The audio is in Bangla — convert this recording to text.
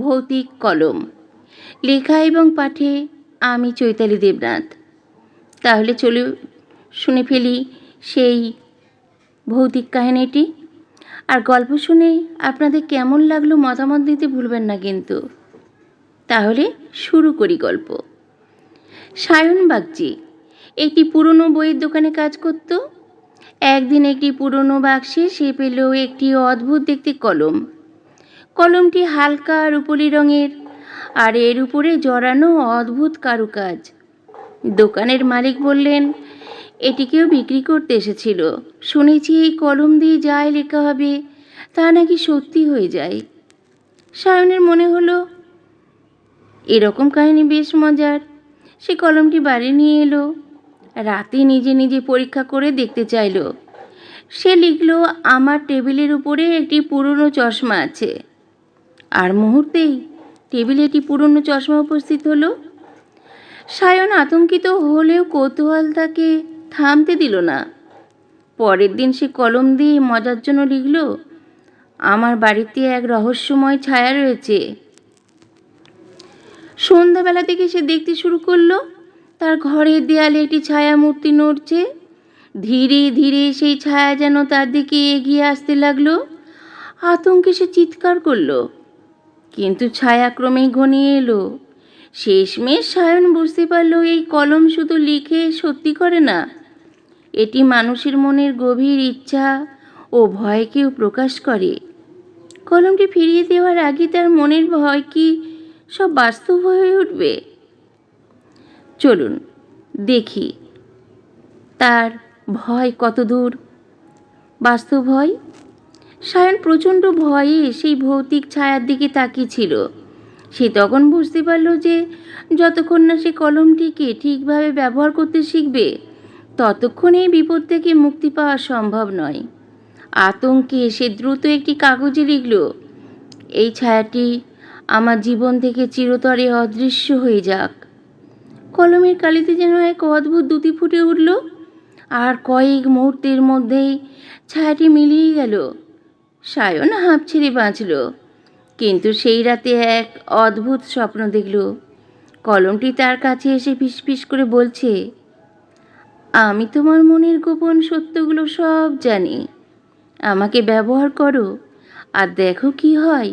ভৌতিক কলম। লেখা এবং পাঠে আমি চৈতালি দেবনাথ। তাহলে চলে শুনে ফেলি সেই ভৌতিক কাহিনীটি। আর গল্প শুনে আপনাদের কেমন লাগল মতামত দিতে ভুলবেন না কিন্তু। তাহলে শুরু করি গল্প। সায়ন বাগচি একটি পুরনো বইয়ের দোকানে কাজ করত। একদিন একটি পুরনো বাক্সে সে পেল একটি অদ্ভুত দেখতে কলম। কলমটি হালকা রূপলি রঙের, আর এর উপরে জড়ানো অদ্ভুত কারুকাজ। দোকানের মালিক বললেন, এটিকেও বিক্রি করতে এসেছিল। শুনেছি এই কলম দিয়ে যাই লেখা হবে, তা নাকি সত্যি হয়ে যায়? সায়নের মনে হলো, এরকম কাহিনী বেশ মজার। সে কলমটি বাড়ি নিয়ে এলো, রাতে নিজে নিজে পরীক্ষা করে দেখতে চাইলো। সে লিখলো, আমার টেবিলের উপরে একটি পুরনো চশমা আছে। আর মুহূর্তেই টেবিলে একটি পুরনো চশমা উপস্থিত হলো। সায়ন আতঙ্কিত হলেও কৌতূহল তাকে থামতে দিল না। পরের দিন সে কলম দিয়ে মজার জন্য লিখল, আমার বাড়িতে এক রহস্যময় ছায়া রয়েছে। সন্ধ্যাবেলা থেকে সে দেখতে শুরু করল, তার ঘরের দেয়ালে একটি ছায়া মূর্তি নড়ছে। ধীরে ধীরে সেই ছায়া যেন তার দিকে এগিয়ে আসতে লাগল। আতঙ্কে সে চিৎকার করল। কিন্তু ছায়া ক্রমেই ঘনিয়ে এলো। শেষমেশ সায়ন বুঝতে পারল এই কলম শুধু লিখে সত্যি করে না। এটি মানুষের মনের গভীর ইচ্ছা ও ভয়কেও প্রকাশ করে। কলমটি ফিরিয়ে দেওয়ার আগে তার মনের ভয় কি সব বাস্তব হয়ে উঠবে? চলুন, দেখি। তার ভয় কত দূর বাস্তব হয় সায়ন প্রচণ্ড ভয়ে সেই ভৌতিক ছায়ার দিকে তাকিয়েছিল। সে তখন বুঝতে পারল যে যতক্ষণ না সে কলমটিকে ঠিকভাবে ব্যবহার করতে শিখবে, ততক্ষণ এই বিপদ থেকে মুক্তি পাওয়া সম্ভব নয়। আতঙ্কে সে দ্রুত একটি কাগজে লিখল, এই ছায়াটি আমার জীবন থেকে চিরতরে অদৃশ্য হয়ে যাক। কলমের কালিতে যেন এক অদ্ভুত দুটি ফুটে উঠল, আর কয়েক মুহূর্তের মধ্যেই ছায়াটি মিলিয়ে গেল। সায়ন হাঁপ ছেড়ে বাঁচল। কিন্তু সেই রাতে এক অদ্ভুত স্বপ্ন দেখল। কলমটি তার কাছে এসে ফিসফিস করে বলছে, আমি তোমার মনের গোপন সত্যগুলো সব জানি। আমাকে ব্যবহার করো। আর দেখো কি হয়